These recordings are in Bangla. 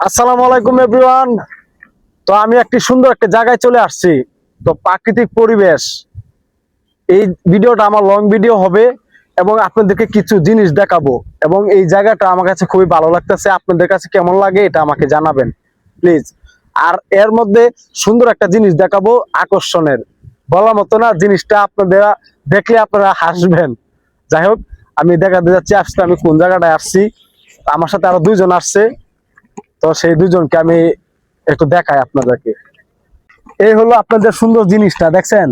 আসসালামু আলাইকুম এভরিওয়ান তো আমি একটি সুন্দর একটা জায়গায় চলে আসছি। তো প্রাকৃতিক পরিবেশ, এই ভিডিওটা আমার লং ভিডিও হবে এবং আপনাদেরকে কিছু জিনিস দেখাবো। এবং এই জায়গাটা আমার কাছে খুবই ভালো লাগতেছে। আপনাদের কাছে কেমন লাগে এটা আমাকে জানাবেন প্লিজ আর এর মধ্যে সুন্দর একটা জিনিস দেখাবো, আকর্ষণের। বলার মতো না, জিনিসটা আপনারা দেখলে আপনারা হাসবেন। যাই হোক, আমি দেখাতে যাচ্ছি আজকে আমি কোন জায়গাটায় আসছি। আমার সাথে আরও দুইজন আসছে। তো সেই দুজনকে আমি একটু দেখাই আপনাদেরকে। এই হলো আপনাদের সুন্দর জিনিসটা, দেখছেন?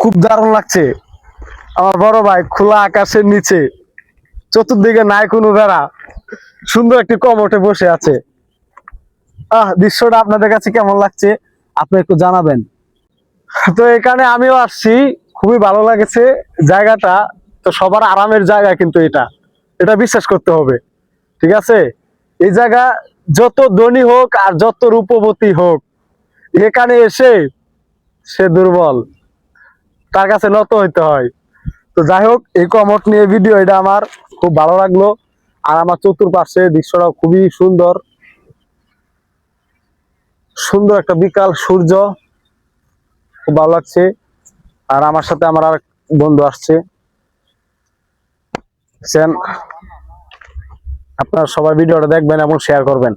খুব দারুণ লাগছে। আমার বড় ভাই খোলা আকাশের নিচে, চতুর্দিকে নাই কোনো বেড়া সুন্দর একটি কমটে বসে আছে। আহ, দৃশ্যটা আপনাদের কাছে কেমন লাগছে, আপনি একটু জানাবেন। তো এখানে আমিও আসছি, খুবই ভালো লাগেছে জায়গাটা, তো সবার আরামের জায়গা কিন্তু এটা। এটা বিশ্বাস করতে হবে, ঠিক আছে? এই জায়গা যত ধনী হোক আর যত রূপবতী হোক, এখানে এসে সে দুর্বল, তার কাছে নত হইতে হয়। তো যাই হোক, এই কমট নিয়ে ভিডিও এটা আমার খুব ভালো লাগল, আর আমার চতুর্পাশে দৃশ্যটাও খুবই সুন্দর। সুন্দর একটা বিকাল, সূর্য, খুব ভালো লাগছে। আর আমার সাথে আমার আর বন্ধু আসছে। আপনারা সবাই ভিডিওটা দেখবেন এবং শেয়ার করবেন।